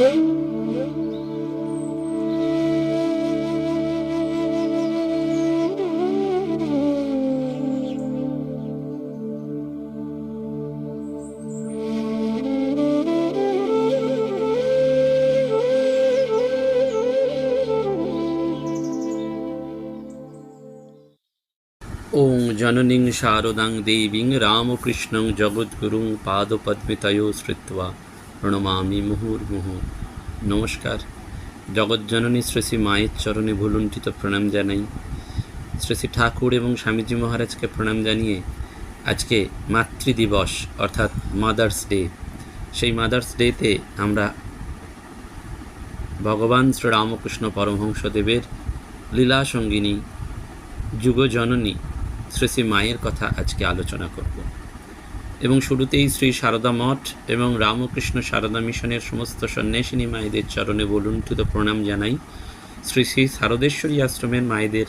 ওং জননীং শারদাং দেবীং রামকৃষ্ণং জগদ্গুরুং পাদপদ্মিতয়ো শ্রুত্বা প্রণমামি মুহুর্মুহু। নমস্কার। জগজ্জননী শ্রী শ্রী মায়ের চরণে ভুলুণ্ঠিত প্রণাম জানাই। শ্রী শ্রী ঠাকুর এবং স্বামীজি মহারাজকে প্রণাম জানিয়ে আজকে মাতৃদিবস, অর্থাৎ মাদার্স ডে সেই মাদার্স ডেতে আমরা ভগবান শ্রী রামকৃষ্ণ পরমহংসদেবের লীলা সঙ্গিনী যুগজননী শ্রী শ্রী মায়ের কথা আজকে আলোচনা করব। এবং শুরুতেই শ্রী সারদা মঠ এবং রামকৃষ্ণ সারদা মিশনের সমস্ত সন্ন্যাসিনী মায়েদের চরণে বলুণ্ঠিত প্রণাম জানাই। শ্রী শ্রী শারদেশ্বরী আশ্রমের মায়েদের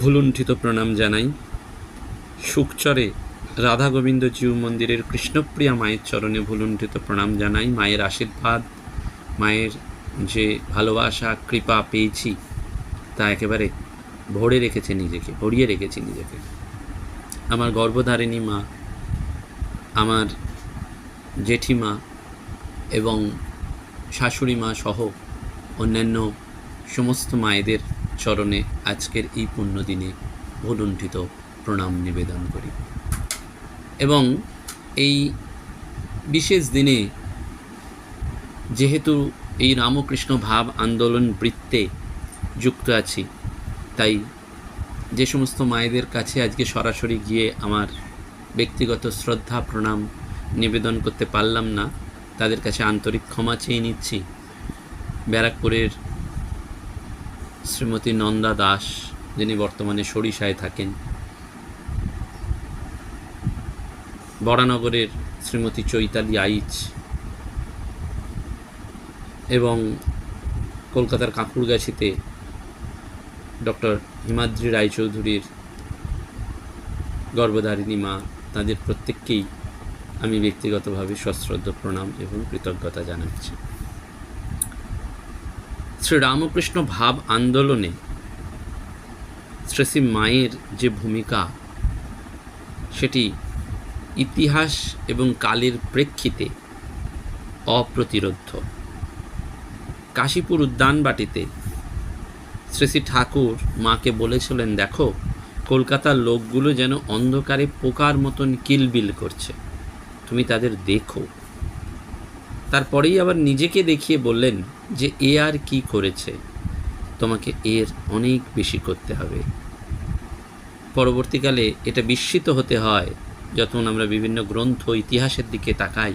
ভুলুণ্ঠিত প্রণাম জানাই। সুখচরে রাধা গোবিন্দ জিউ মন্দিরের কৃষ্ণপ্রিয়া মায়ের চরণে ভুলুণ্ঠিত প্রণাম জানাই। মায়ের আশীর্বাদ, মায়ের যে ভালোবাসা, কৃপা পেয়েছি, তা একেবারে ভরে রেখেছে নিজেকে, ভরিয়ে রেখেছে নিজেকে। আমার গর্ভধারিণী মা আমার জেঠিমা এবং শাশুড়ি মা সহ অন্যান্য সমস্ত মায়েদের চরণে আজকের এই পুণ্যদিনে ভুলুণ্ঠিত প্রণাম নিবেদন করি। এবং এই বিশেষ দিনে যেহেতু এই রামকৃষ্ণ ভাব আন্দোলন বৃত্তে যুক্ত আছি, তাই যে সমস্ত মায়েদের কাছে আজকে সরাসরি গিয়ে আমার ব্যক্তিগত শ্রদ্ধা, প্রণাম, নিবেদন করতে পারলাম না। তাদের কাছে আন্তরিক ক্ষমা চেয়ে নিচ্ছি। ব্যারাকপুরের শ্রীমতী নন্দা দাস, যিনি বর্তমানে সরিষায় থাকেন। বরানগরের শ্রীমতী চৈতালি আইচ এবং কলকাতার কাঁকুড়গাছিতে ডক্টর হিমাদ্রি রায়চৌধুরীর গর্ভধারিণী মা তাদের প্রত্যেককেই আমি ব্যক্তিগতভাবে সশ্রদ্ধ, প্রণাম এবং কৃতজ্ঞতা জানাচ্ছি। শ্রী রামকৃষ্ণ ভাব আন্দোলনে শ্রী শ্রী মায়ের যে ভূমিকা, সেটি ইতিহাস এবং কালের প্রেক্ষিতে অপ্রতিরোধ্য। কাশীপুর উদ্যানবাটিতে শ্রী শ্রী ঠাকুর মাকে বলেছিলেন, দেখো কলকাতার লোকগুলো যেন অন্ধকারে পোকার মতন কিলবিল করছে। তুমি তাদের দেখো। তারপরেই আবার নিজেকে দেখিয়ে বললেন যে, এ আর কি করেছে? তোমাকে এর অনেক বেশি করতে হবে। পরবর্তীকালে এটা বিস্মিত হতে হয়, যখন আমরা বিভিন্ন গ্রন্থ ইতিহাসের দিকে তাকাই,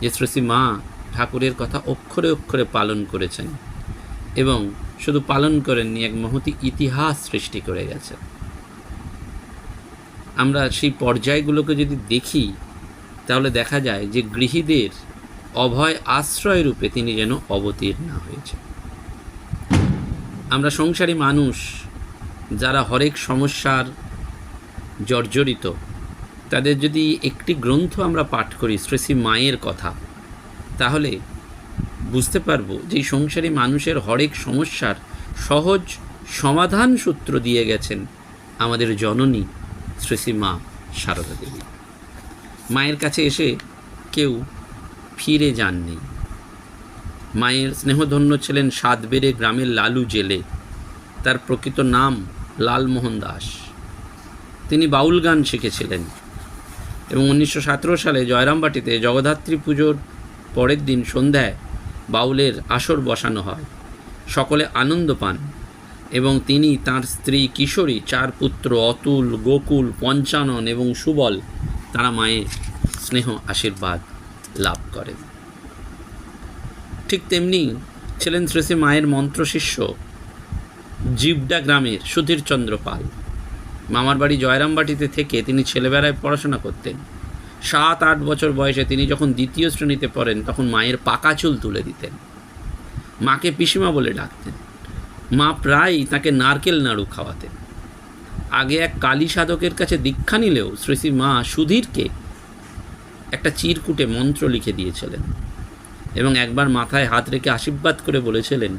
যে শ্রী মা ঠাকুরের কথা অক্ষরে অক্ষরে পালন করেছেন এবং শুধু পালন করেননি, এক মহতি ইতিহাস সৃষ্টি করে গেছে আমরা সেই পর্যায়গুলোকে যদি দেখি, তাহলে দেখা যায় যে গৃহীদের অভয় আশ্রয় রূপে তিনি যেন অবতীর্ণ হয়েছে আমরা সংসারী মানুষ যারা হরেক সমস্যার জর্জরিত, তাদের যদি একটি গ্রন্থ আমরা পাঠ করি, শ্রী শ্রী মায়ের কথা, তাহলে বুঝতে পারব যে সংসারী মানুষের হরেক সমস্যার সহজ সমাধান সূত্র দিয়ে গেছেন আমাদের জননী শ্রী শ্রী মা সারদা দেবী। মায়ের কাছে এসে কেউ ফিরে যাননি। মায়ের স্নেহধন্য ছিলেন সাতবেড়ে গ্রামের লালু জেলে। তার প্রকৃত নাম লালমোহন দাস। তিনি বাউল গান শিখেছিলেন এবং উনিশশো সতেরো সালে জয়রামবাটিতে জগদ্ধাত্রী পুজোর পরের দিন সন্ধ্যায় বাউলের আসর বসানো হয়। সকলে আনন্দ পান। এবং তিনি তার স্ত্রী কিশোরী, চার পুত্র অতুল, গোকুল, পঞ্চানন এবং সুবল, তারা মায়ের স্নেহ আশীর্বাদ লাভ করেন। ঠিক তেমনি ছিলেন শ্রী শ্রী মায়ের মন্ত্রশিষ্য জিবডা গ্রামের সুধীরচন্দ্র পাল। মামার বাড়ি জয়রামবাটিতে থেকে তিনি ছেলেবেলায় পড়াশোনা করতেন। সাত, আট বছর বয়সে তিনি যখন দ্বিতীয় শ্রেণীতে পড়েন, তখন মায়ের পাকা চুল তুলে দিতেন। মাকে পিসিমা বলে ডাকতেন। মা প্রায়ই তাকে নারকেল নাড়ু খাওয়াতেন। আগে এক কালী সাধকের কাছে দীক্ষা নিলেও শ্রী শ্রী মা সুধীরকে একটা চিরকুটে মন্ত্র লিখে দিয়েছিলেন এবং একবার মাথায় হাত রেখে আশীর্বাদ করে বলেছিলেন,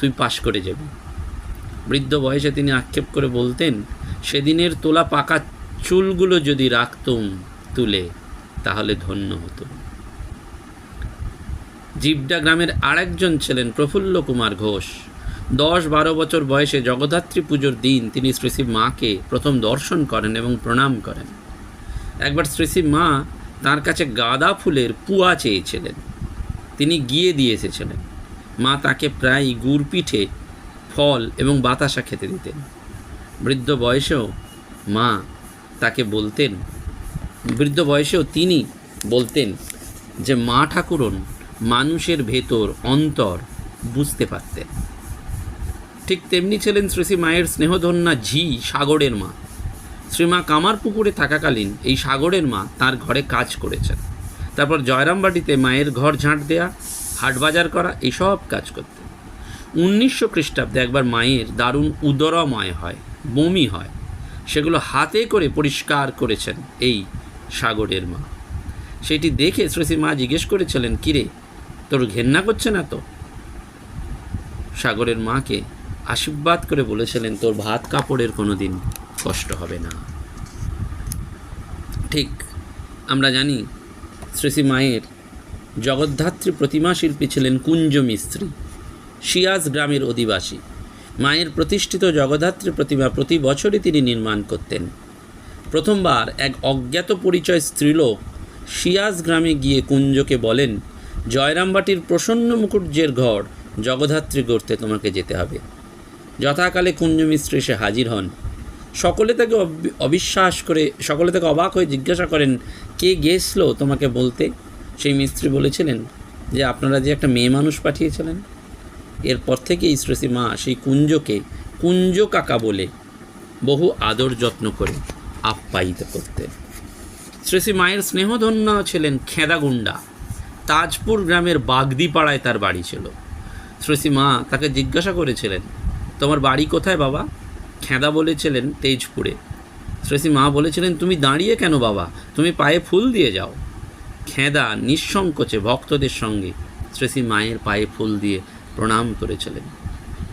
তুই পাশ করে যাবি। বৃদ্ধ বয়সে তিনি আক্ষেপ করে বলতেন, সেদিনের তোলা পাকা চুলগুলো যদি রাখতুম তুলে, তাহলে ধন্য হতো জিবডা গ্রামের আরেকজন ছিলেন প্রফুল্ল কুমার ঘোষ। দশ বারো বছর বয়সে জগদ্ধাত্রী পুজোর দিন তিনি শ্রীশ্রী মাকে প্রথম দর্শন করেন এবং প্রণাম করেন। একবার শ্রীশ্রী মা তার কাছে গাঁদা ফুলের পুয়া চেয়েছিলেন। তিনি গিয়ে দিয়ে এসেছিলেন। মা তাকে প্রায় গুড় পিঠে ফল এবং বাতাসা খেতে দিতেন। বৃদ্ধ বয়সেও মা তাকে বলতেন, বৃদ্ধ বয়সেও তিনি বলতেন যে, মা ঠাকুরন, মানুষের ভেতর অন্তর বুঝতে পারতেন। ঠিক তেমনি ছিলেন শ্রীশ্রী মায়ের স্নেহধন্যা ঝি, সাগরের মা। শ্রীমা কামার পুকুরে থাকাকালীন এই সাগরের মা তার ঘরে কাজ করেছেন। তারপর জয়রামবাটিতে মায়ের ঘর ঝাঁট দেয়া হাটবাজার করা, এসব কাজ করতেন। উনিশশো খ্রিস্টাব্দে একবার মায়ের দারুণ উদরময় হয়, বমি হয়। সেগুলো হাতে করে পরিষ্কার করেছেন এই সাগরের মা। সেটি দেখে শ্রীশ্রী মা জিজ্ঞেস করেছিলেন, কিরে, তোর ঘেন্না করছে না তো? সাগরের মাকে আশীর্বাদ করে বলেছিলেন, তোর ভাত কাপড়ের কোনো দিন কষ্ট হবে না। ঠিক, আমরা জানি শ্রীশ্রী মায়ের জগদ্ধাত্রী প্রতিমা শিল্পী ছিলেন কুঞ্জ মিস্ত্রি, শিয়াজ গ্রামের অধিবাসী। মায়ের প্রতিষ্ঠিত জগদ্ধাত্রী প্রতিমা প্রতি বছরই তিনি নির্মাণ করতেন। প্রথমবার এক অজ্ঞাত পরিচয় স্ত্রীলোক শিয়াজ গ্রামে গিয়ে কুঞ্জকে বলেন, জয়রামবাটির প্রসন্ন মুকুটজের ঘর জগদ্ধাত্রী গড়তে তোমাকে যেতে হবে। যথাকালে কুঞ্জ মিশ্র এসে হাজির হন। সকলে তাকে অবিশ্বাস করে, সকলে তাকে অবাক হয়ে জিজ্ঞাসা করেন, কে গেছিল তোমাকে বলতে? সেই মিস্ত্রি বলেছিলেন যে, আপনারা যে একটা মেয়ে মানুষ পাঠিয়েছিলেন, এরপর থেকেই শ্রেষী মা সেই কুঞ্জকে কুঞ্জ কাকা বলে বহু আদর যত্ন করে আপ্যায়িত করতেন। শ্রেষী মায়ের স্নেহধন্য ছিলেন খেদাগুন্ডা তাজপুর গ্রামের বাগদিপাড়ায় তার বাড়ি ছিল। শ্রেষী মা তাকে জিজ্ঞাসা করেছিলেন তোমার বাড়ি কোথায় বাবা? খেদা বলেছিলেন তেজপুরে। শ্রেষী মা বলেছিলেন, তুমি দাঁড়িয়ে কেন বাবা? তুমি পায়ে ফুল দিয়ে যাও। খেদা নিঃসংকোচে ভক্তদের সঙ্গে শ্রেষী মায়ের পায়ে ফুল দিয়ে প্রণাম করেছিলেন।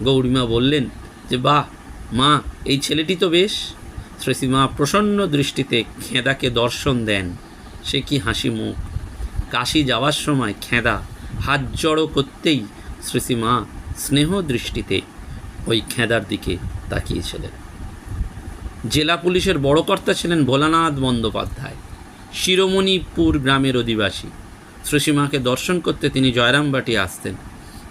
গৌরীমা বললেন, যে বাহ, মা, এই ছেলেটি তো বেশ। শ্রেষী মা প্রসন্ন দৃষ্টিতে খেদাকে দর্শন দেন। সে কি হাসি মুখ। কাশি যাওয়ার সময় খেদা হাত জড়ো করতেই শ্রেষী মা স্নেহ দৃষ্টিতে ওই খেদার দিকে তাকিয়েছিলেন জেলা পুলিশের বড় কর্তা ছিলেন ভোলানাথ বন্দ্যোপাধ্যায়, শিরোমণিপুর গ্রামের অধিবাসী। শ্রীসীমাকে দর্শন করতে তিনি জয়রামবাটি আসতেন।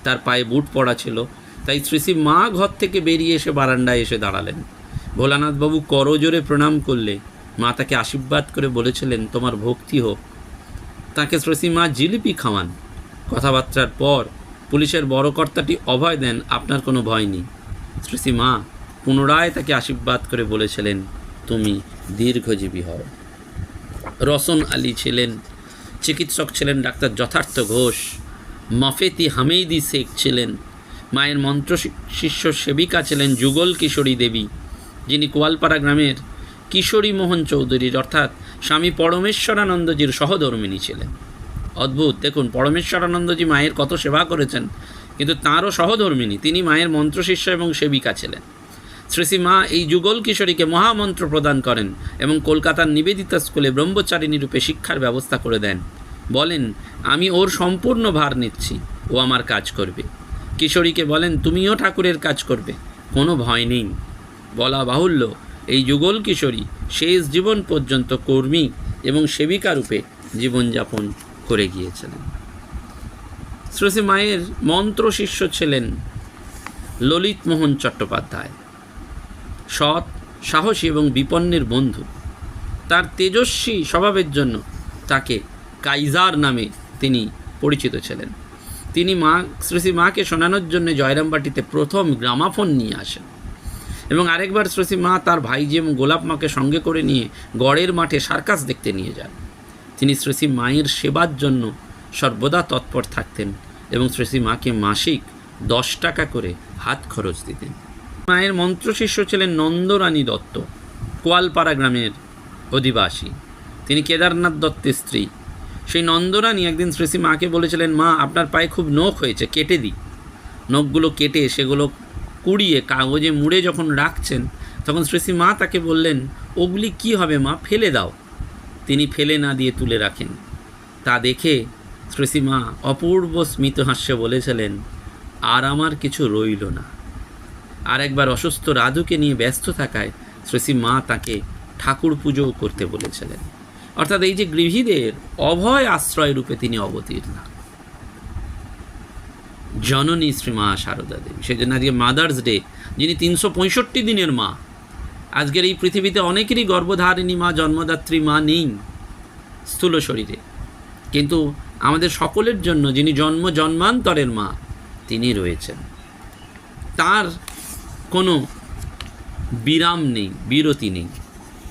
তার পায়ে বুট পড়া ছিল, তাই শ্রীসী মা ঘর থেকে বেরিয়ে এসে বারান্দায় এসে দাঁড়ালেন। ভোলানাথবাবু করজোরে প্রণাম করলে, মা তাকে আশীর্বাদ করে বলেছিলেন, তোমার ভক্তি হোক। তাকে শ্রীসী মা জিলিপি খাওয়ান। কথাবার্তার পর পুলিশের বড় কর্তাটি অভয় দেন, আপনার কোনো ভয় নেই। শ্রীসী মা, পুনরায় তাকে আশীর্বাদ করে বলেছিলেন, তুমি দীর্ঘজীবী হও। রসন আলী ছিলেন, চিকিৎসক ছিলেন ডাক্তার যথার্থ ঘোষ, মফেতি হামেদি শেখ ছিলেন, মায়ের মন্ত্র শিষ্য সেবিকা ছিলেন যুগল কিশোরী দেবী, যিনি কোয়ালপাড়া গ্রামের কিশোরী মোহন চৌধুরীর, অর্থাৎ স্বামী পরমেশ্বরানন্দজির সহধর্মিণী ছিলেন। অদ্ভুত, দেখুন, পরমেশ্বরানন্দজি মায়ের কত সেবা করেছেন কিন্তু তাঁরও সহধর্মিণী। তিনি মায়ের মন্ত্রশিষ্য এবং সেবিকা ছিলেন। শ্রীশ্রী মা এই যুগল কিশোরীকে মহামন্ত্র প্রদান করেন এবং কলকাতার নিবেদিতা স্কুলে ব্রহ্মচারিণী রূপে শিক্ষার ব্যবস্থা করে দেন। বলেন, আমি ওর সম্পূর্ণ ভার নিচ্ছি। ও আমার কাজ করবে। কিশোরীকে বলেন, তুমিও ঠাকুরের কাজ করবে। কোনো ভয় নেই। বলা বাহুল্য, এই যুগল কিশোরী শেষ জীবন পর্যন্ত কর্মী এবং সেবিকা রূপে জীবনযাপন করে গিয়েছিলেন। শ্রী মায়ের মন্ত্র শিষ্য ছিলেন ললিত মোহন চট্টোপাধ্যায়। সৎ, সাহসী এবং বিপন্নের বন্ধু। তার তেজস্বী স্বভাবের জন্য তাকে কাইজার নামে তিনি পরিচিত ছিলেন। তিনি মা, শ্রীশ্রী মাকে শোনানোর জন্য জয়রামবাটিতে প্রথম গ্রামাফোন নিয়ে আসেন এবং আরেকবার শ্রীশ্রী মা তার ভাইজি এবং গোলাপ মাকে সঙ্গে করে নিয়ে গড়ের মাঠে সার্কাস দেখতে নিয়ে যান। তিনি শ্রীশ্রী মায়ের সেবার জন্য সর্বদা তৎপর থাকতেন এবং শ্রীশ্রী মাকে মাসিক দশ টাকা করে হাত খরচ দিতেন। মায়ের মন্ত্রশিষ্য ছিলেন নন্দরানী দত্ত, কোয়ালপাড়া গ্রামের অধিবাসী। তিনি কেদারনাথ দত্তের স্ত্রী। সেই নন্দরানী একদিন শ্রেষী মাকে বলেছিলেন, মা, আপনার পায়ে খুব নখ হয়েছে, কেটে দিই। নখগুলো কেটে সেগুলো কুড়িয়ে কাগজে মুড়ে যখন রাখছেন, তখন শ্রেষী মা তাকে বললেন, ওগুলি কি হবে মা? ফেলে দাও। তিনি ফেলে না দিয়ে তুলে রাখেন। তা দেখে শ্রেষী মা অপূর্ব স্মিত হাস্যে বলেছিলেন, আর আমার কিছু রইল না। আর একবার অসুস্থ রাধুকে নিয়ে ব্যস্ত থাকায় শ্রেষী মা তাকে ঠাকুর পুজোও করতে বলেছিলেন। অর্থাৎ এই যে গৃহীদের অভয় আশ্রয় রূপে তিনি অবতীর্ণ। জননী শ্রী মা সারদা দেবী সেই জন্য আজকে মাদার্স ডে যিনি তিনশো পঁয়ষট্টি দিনের মা, আজকের এই পৃথিবীতে অনেকেরই গর্ভধারিণী মা, জন্মদাত্রী মা নেই স্থূল শরীরে। কিন্তু আমাদের সকলের জন্য, যিনি জন্ম জন্মান্তরের মা, তিনি রয়েছেন। তার কোনো বিরাম নেই, বিরতি নেই।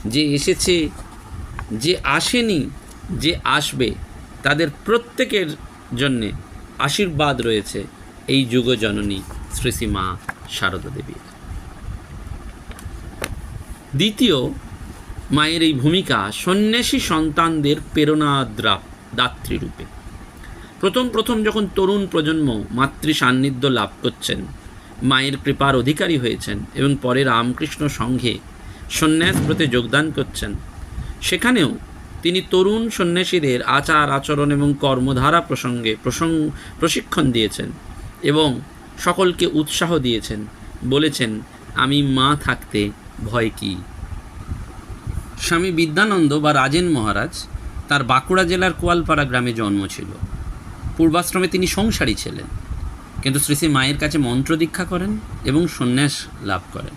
যে এসেছে, যে আসেনি, যে আসবে, তাদের প্রত্যেকের জন্যে আশীর্বাদ রয়েছে এই যুগ জননী শ্রী মা শারদা দেবীর। দ্বিতীয় মায়ের এই ভূমিকা সন্ন্যাসী সন্তানদের প্রেরণা দাত্রী রূপে প্রথম প্রথম যখন তরুণ প্রজন্ম মাতৃ সান্নিধ্য লাভ করছেন, মায়ের কৃপার অধিকারী হয়েছেন এবং পরে রামকৃষ্ণ সংঘে সন্ন্যাস ব্রতে যোগদান করছেন, সেখানেও তিনি তরুণ সন্ন্যাসীদের আচার, আচরণ এবং কর্মধারা প্রসঙ্গে প্রসঙ্গ প্রশিক্ষণ দিয়েছেন এবং সকলকে উৎসাহ দিয়েছেন, বলেছেন, আমি মা থাকতে ভয় কি? স্বামী বিদ্যানন্দ বা রাজেন মহারাজ তার বাঁকুড়া জেলার কোয়ালপাড়া গ্রামে জন্ম ছিল। পূর্বাশ্রমে তিনি সংসারী ছিলেন। কিন্তু শ্রী মায়ের কাছে মন্ত্র দীক্ষা করেন এবং সন্ন্যাস লাভ করেন।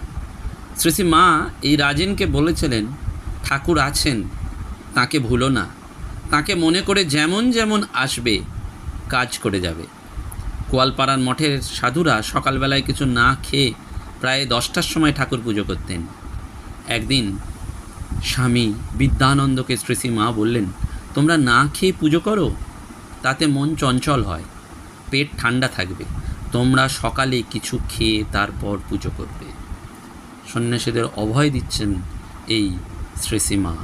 শ্রী মা এই রাজেনকে বলেছিলেন, ঠাকুর আছেন, তাকে ভুলো না। তাকে মনে করে যেমন যেমন আসবে, কাজ করে যাবে। কোয়ালপাড়ার মঠের সাধুরা সকালবেলায় কিছু না খেয়ে প্রায় দশটার সময় ঠাকুর পুজো করতেন। একদিন স্বামী বিদ্যানন্দকে শ্রী মা বললেন, তোমরা না খেয়ে পুজো করো? তাতে মন চঞ্চল হয়, পেট ঠান্ডা থাকবে। তোমরা সকালে কিছু খেয়ে তারপর পুজো করবে। সন্ন্যাসীদের অভয় দিচ্ছেন এই শ্রীসীমা।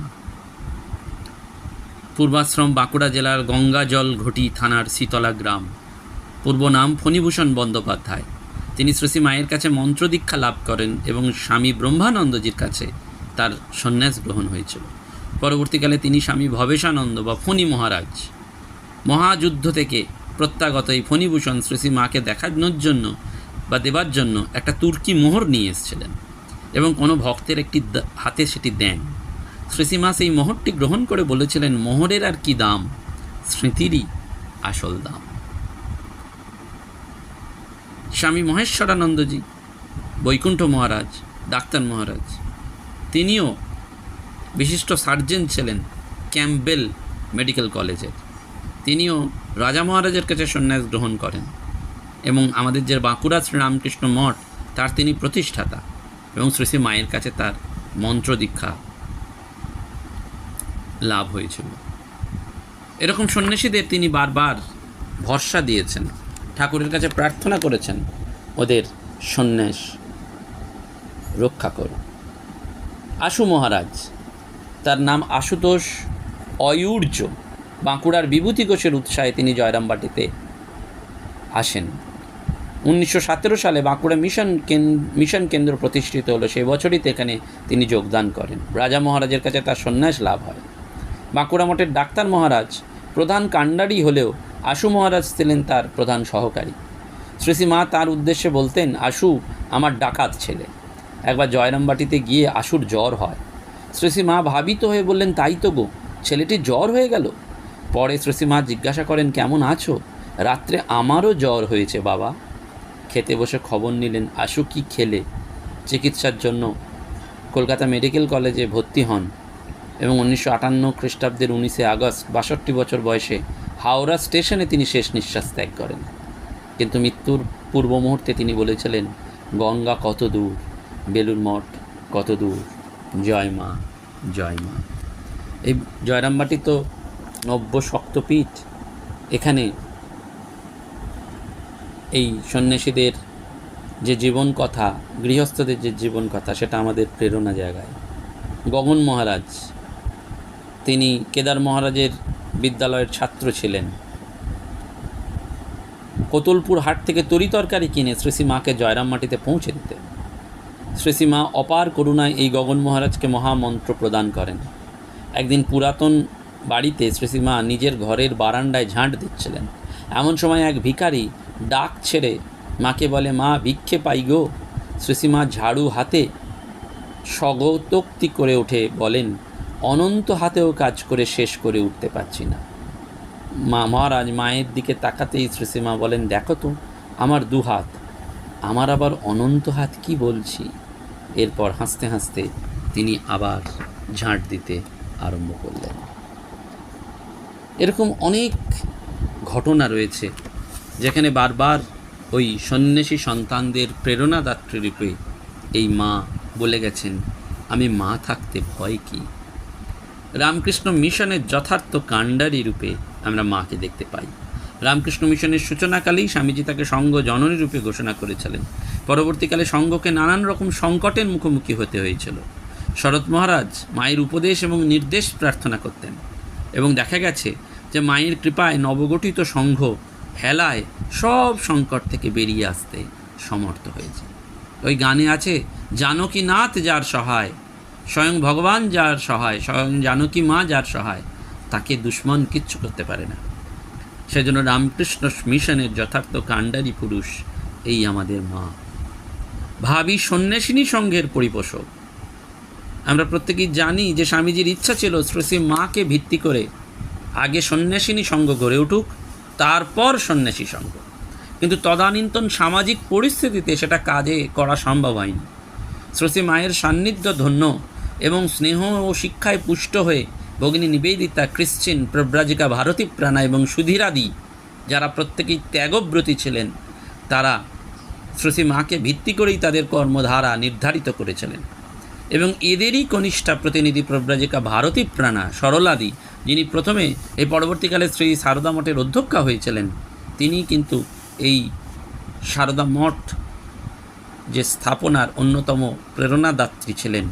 পূর্বাশ্রম বাঁকুড়া জেলার গঙ্গাজল ঘটি থানার শীতলা গ্রাম। পূর্ব নাম ফণীভূষণ বন্দ্যোপাধ্যায়। তিনি শ্রী মায়ের কাছে মন্ত্র দীক্ষা লাভ করেন এবং স্বামী ব্রহ্মানন্দজির কাছে তার সন্ন্যাস গ্রহণ হয়েছিল। পরবর্তীকালে তিনি স্বামী ভবেশানন্দ বা ফণি মহারাজ মহাযুদ্ধ থেকে প্রত্যাগত এই ফণিভূষণ শ্রী মাকে দেখানোর জন্য বা দেবার জন্য একটা তুর্কি মোহর নিয়ে এসেছিলেন এবং কোনো ভক্তের একটি হাতে সেটি দেন। শ্রীসীমা সেই মোহরটি গ্রহণ করে বলেছিলেন, মোহরের আর কি দাম? স্মৃতিরই আসল দাম। স্বামী মহেশ্বরানন্দজি, বৈকুণ্ঠ মহারাজ, ডাক্তার মহারাজ, তিনিও বিশিষ্ট সার্জেন ছিলেন ক্যাম্পবেল মেডিকেল কলেজের। তিনিও রাজা মহারাজের কাছে সন্ন্যাস গ্রহণ করেন এবং আমাদের যে বাঁকুড়া শ্রীরামকৃষ্ণ মঠ, তার তিনি প্রতিষ্ঠাতা এবং শ্রী শ্রী মায়ের কাছে তার মন্ত্র দীক্ষা লাভ হয়েছিল। এরকম সন্ন্যাসীদের তিনি বারবার ভরসা দিয়েছেন, ঠাকুরের কাছে প্রার্থনা করেছেন, ওদের সন্ন্যাস রক্ষা করুন আশু মহারাজ, তার নাম আশুতোষ অয়ুর্য। বাঁকুড়ার বিভূতি ঘোষের উৎসাহে তিনি জয়রামবাটিতে আসেন। উনিশশো সতেরো সালে বাঁকুড়া মিশন মিশন কেন্দ্র প্রতিষ্ঠিত হলো, সেই বছরই এখানে তিনি যোগদান করেন। রাজা মহারাজের কাছে তার সন্ন্যাস লাভ হয়। বাঁকুড়া মঠের ডাক্তার মহারাজ প্রধান কাণ্ডারি হলেও আশু মহারাজ ছিলেন তার প্রধান সহকারী। শ্রীশ্রী মা তার উদ্দেশ্যে বলতেন, আশু, আমার ডাকাত ছেলে। একবার জয়রামবাটিতে গিয়ে আশুর জ্বর হয়। শ্রেষী মা ভাবিত হয়ে বললেন, তাই তো গো ছেলেটি জ্বর হয়ে গেল? পরে শ্রেষী মা জিজ্ঞাসা করেন, কেমন আছো? রাত্রে আমারও জ্বর হয়েছে বাবা। খেতে বসে খবর নিলেন, আশু কি খেলে? চিকিৎসার জন্য কলকাতা মেডিকেল কলেজে ভর্তি হন। এবং উনিশশো আটান্ন খ্রিস্টাব্দের উনিশে আগস্ট, বাষট্টি বছর বয়সে হাওড়া স্টেশনে তিনি শেষ নিঃশ্বাস ত্যাগ করেন। কিন্তু মৃত্যুর পূর্ব মুহূর্তে তিনি বলেছিলেন, গঙ্গা কত দূর বেলুর মঠ কত দূর। জয় মা জয় মা। এই জয়রামবাটি তো নব্য শক্তপীঠ এখানে এই সন্ন্যাসীদের যে জীবন কথা গৃহস্থদের যে জীবন কথা সেটা আমাদের প্রেরণা জায়গায়। গগন মহারাজ, তিনি কেদার মহারাজের বিদ্যালয়ের ছাত্র ছিলেন। কোতলপুর হাট থেকে তরিতরকারি কিনে শ্রেষী মাকে জয়রাম মাটিতে পৌঁছে দিতেন শ্রেষী মা অপার করুণায় এই গগন মহারাজকে মহামন্ত্র প্রদান করেন। একদিন পুরাতন বাড়িতে শ্রেষী মা নিজের ঘরের বারান্দায় ঝাঁট দিচ্ছিলেন। এমন সময় এক ভিখারি ডাক ছেড়ে মাকে বলে, মা, ভিক্ষে পাই গো। শ্রেষী মা ঝাড়ু হাতে স্বগতোক্তি করে উঠে বলেন, অনন্ত হাতেও কাজ করে শেষ করে উঠতে পারছি না। মা মহারাজ মায়ের দিকে তাকাতেই শ্রীসীমা বলেন, দেখো তো, আমার দু হাত, আমার আবার অনন্ত হাত কি বলছি? এরপর হাসতে হাসতে তিনি আবার ঝাঁট দিতে আরম্ভ করলেন। এরকম অনেক ঘটনা রয়েছে যেখানে বারবার ওই সন্ন্যাসী সন্তানদের প্রেরণাদাত্রী রূপে এই মা বলে গেছেন, আমি মা থাকতে ভয় কি? রামকৃষ্ণ মিশনের যথার্থ কাণ্ডারি রূপে আমরা মাকে দেখতে পাই। রামকৃষ্ণ মিশনের সূচনাকালেই স্বামীজি তাকে সঙ্গ জননী রূপে ঘোষণা করেছিলেন। পরবর্তীকালে সঙ্গকে নানান রকম সংকটের মুখোমুখি হতে হয়েছিল। শরৎ মহারাজ মায়ের উপদেশ এবং নির্দেশ প্রার্থনা করতেন এবং দেখা গেছে যে মায়ের কৃপায় নবগঠিত সংঘ হেলায় সব সংকট থেকে বেরিয়ে আসতে সমর্থ হয়েছে। ওই গানে আছে জানকী নাথ যার সহায়, স্বয়ং ভগবান যার সহায়, স্বয়ং জানকী মা যার সহায়, তাকে দুশ্মন কিচ্ছু করতে পারে না। সেজন্য রামকৃষ্ণ মিশনের যথার্থ কাণ্ডারি পুরুষ এই আমাদের মা। ভাবি সন্ন্যাসিনী সংঘের পরিপোষক। আমরা প্রত্যেকেই জানি যে স্বামীজির ইচ্ছা ছিল শ্রী মাকে ভিত্তি করে আগে সন্ন্যাসিনী সঙ্গ গড়ে উঠুক, তারপর সন্ন্যাসী সঙ্গ। কিন্তু তদানীন্তন সামাজিক পরিস্থিতিতে সেটা কাজে করা সম্ভব হয়নি। শ্রী মায়ের সান্নিধ্য ধন্য এবং স্নেহ ও শিক্ষায় পুষ্ট হয়ে ভগিনী নিবেদিতা ক্রিশ্চিন প্রব্রাজিকা ভারতী প্রাণা এবং সুধীরাদি, যারা প্রত্যেকেই ত্যাগব্রতী ছিলেন, তারা শ্রী মাকে ভিত্তি করেই তাদের কর্মধারা নির্ধারিত করেছিলেন। এবং এদেরই কনিষ্ঠা প্রতিনিধি প্রব্রাজিকা ভারতী প্রাণা সরলাদি যিনি প্রথমে এই পরবর্তীকালে শ্রী সারদা মঠের অধ্যক্ষা হয়েছিলেন, তিনি কিন্তু এই সারদা মঠ যে স্থাপনার অন্যতম প্রেরণাদাত্রী ছিলেন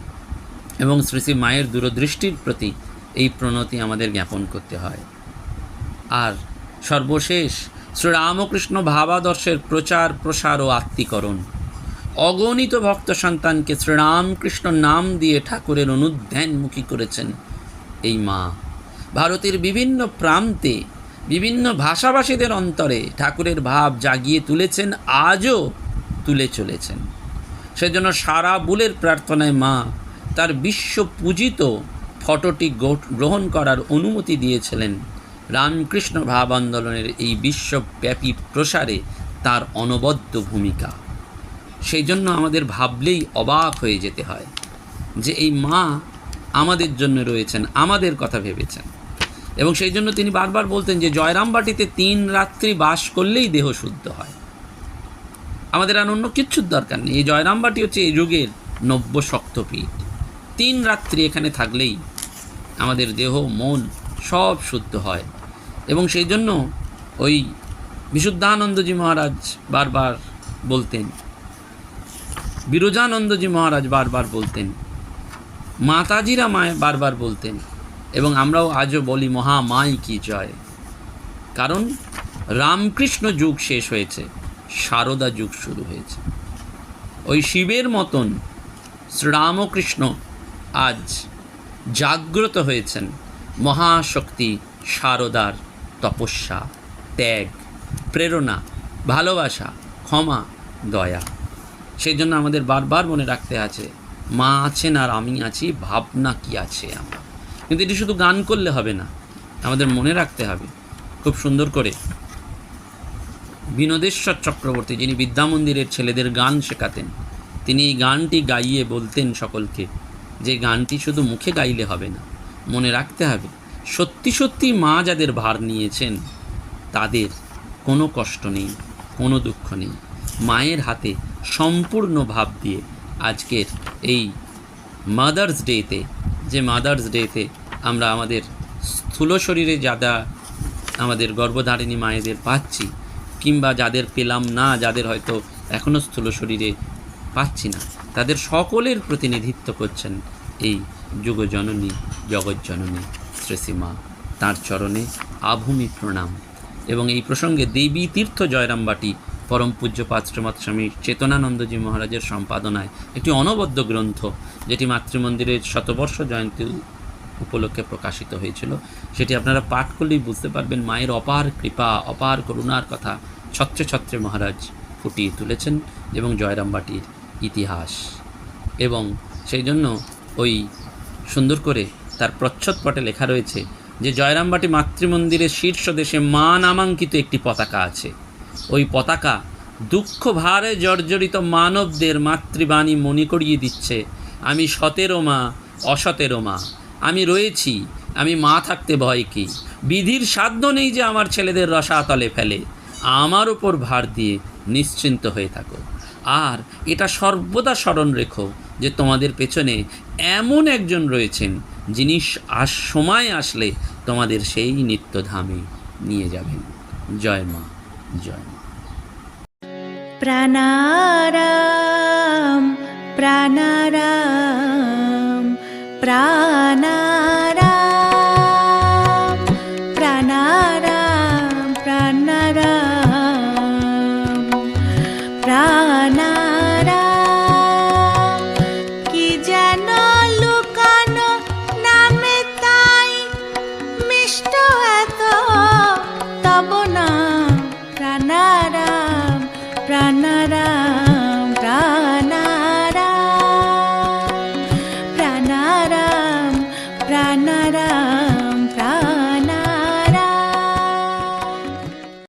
এবং শ্রী শ্রী মায়ের দূরদৃষ্টির প্রতি এই প্রণতি আমাদের জ্ঞাপন করতে হয়। আর সর্বশেষ শ্রীরামকৃষ্ণ ভাবাদর্শের প্রচার, প্রসার ও আত্মীকরণ। অগণিত ভক্ত সন্তানকে শ্রীরামকৃষ্ণ নাম দিয়ে ঠাকুরের অনুধ্যানমুখী করেছেন এই মা। ভারতের বিভিন্ন প্রান্তে বিভিন্ন ভাষাভাষীদের অন্তরে ঠাকুরের ভাব জাগিয়ে তুলেছেন, আজও তুলে চলেছেন। সেজন্য সারা বুলের প্রার্থনায় মা তার বিশ্ব পূজিত ফটোটি গ্রহণ করার অনুমতি দিয়েছিলেন রামকৃষ্ণ ভাব আন্দোলনের এই বিশ্বব্যাপী প্রসারে তার অনবদ্য ভূমিকা। সেই জন্য আমাদের ভাবলেই অবাক হয়ে যেতে হয় যে এই মা আমাদের জন্য রয়েছেন, আমাদের কথা ভেবেছেন। এবং সেই জন্য তিনি বারবার বলতেন যে জয়রামবাটিতে তিন রাত্রি বাস করলেই দেহ শুদ্ধ হয়। আমাদের আর অন্য কিচ্ছুর দরকার নেই। এই জয়রামবাটি হচ্ছে এই যুগের নব্য শক্তপীঠ। তিন রাত্রি এখানে থাকলেই আমাদের দেহ, মন সব শুদ্ধ হয়। এবং সেই জন্য ওই বিশুদ্ধানন্দজি মহারাজ বারবার বলতেন, বিরজানন্দজি মহারাজ বারবার বলতেন, মাতাজিরা মায় বারবার বলতেন এবং আমরাও আজও বলি মহা মাই কি জয়? কারণ রামকৃষ্ণ যুগ শেষ হয়েছে, সারদা যুগ শুরু হয়েছে। ওই শিবের মতন শ্রীরামকৃষ্ণ আজ জাগ্রত হয়েছেন মহাশক্তি সারদার তপস্যা, ত্যাগ, প্রেরণা, ভালোবাসা, ক্ষমা, দয়া। সেই জন্য আমাদের বারবার মনে রাখতে আছে, মা আছেন আর আমি আছি, ভাবনা কি আছে আমার? কিন্তু এটি শুধু গান করলে হবে না, আমাদের মনে রাখতে হবে। খুব সুন্দর করে। বিনোদেশ্বর চক্রবর্তী, যিনি বিদ্যামন্দিরের ছেলেদের গান শেখাতেন, তিনি এই গানটি গাইয়ে বলতেন সকলকে যে গানটি শুধু মুখে গাইলে হবে না, মনে রাখতে হবে, সত্যি সত্যি মা যাদের ভার নিয়েছেন, তাদের কোনো কষ্ট নেই, কোনো দুঃখ নেই। মায়ের হাতে সম্পূর্ণ ভাব দিয়ে আজকের এই মাদার্স ডেতে যে মাদার্স ডেতে আমরা আমাদের স্থূল শরীরে যাদা আমাদের গর্ভধারিণী মায়েদের পাচ্ছি, কিংবা যাদের পেলাম না, যাদের হয়তো এখনও স্থূল শরীরে পাচ্ছি না, তাদের সকলের প্রতিনিধিত্ব করছেন এই যুগজননী, জগজ্জননী শ্রেষী মা তার চরণে আভূমি প্রণাম এবং এই প্রসঙ্গে দেবী তীর্থ জয়রামবাটি পরম পূজ্য পাত্রমত স্বামী চেতনানন্দজি মহারাজের সম্পাদনায় একটি অনবদ্য গ্রন্থ, যেটি মাতৃমন্দিরের শতবর্ষ জয়ন্তী উপলক্ষে প্রকাশিত হয়েছিল। সেটি আপনারা পাঠ করলেই বুঝতে পারবেন, মায়ের অপার কৃপা, অপার করুণার কথা ছত্রে ছত্রে মহারাজ ফুটিয়ে তুলেছেন এবং জয়রামবাটির ইতিহাস। এবং সেই জন্য ওই সুন্দর করে তার প্রচ্ছদপটে লেখা রয়েছে যে, জয়রামবাটি মাতৃমন্দিরের শীর্ষ দেশে মা নামাঙ্কিত একটি পতাকা আছে। ওই পতাকা দুঃখ ভারে জর্জরিত মানবদের মাতৃবাণী মনে করিয়ে দিচ্ছে। আমি সতেরো মা, অসতেরো মা। আমি রয়েছি, আমি মা থাকতে ভয় কি? বিধির সাধ্য নেই যে আমার ছেলেদের রসাতলে ফেলে। আমার ওপর ভার দিয়ে নিশ্চিন্ত হয়ে থাকো। আর এটা সর্বদা স্মরণ রেখো যে তোমাদের পেছনে এমন একজন রয়েছেন যিনি আস, সময় আসলে তোমাদের সেই নিত্যধামে নিয়ে যাবেন। জয় মা। জয়। প্রাণারাম প্রাণারাম প্রাণারাম।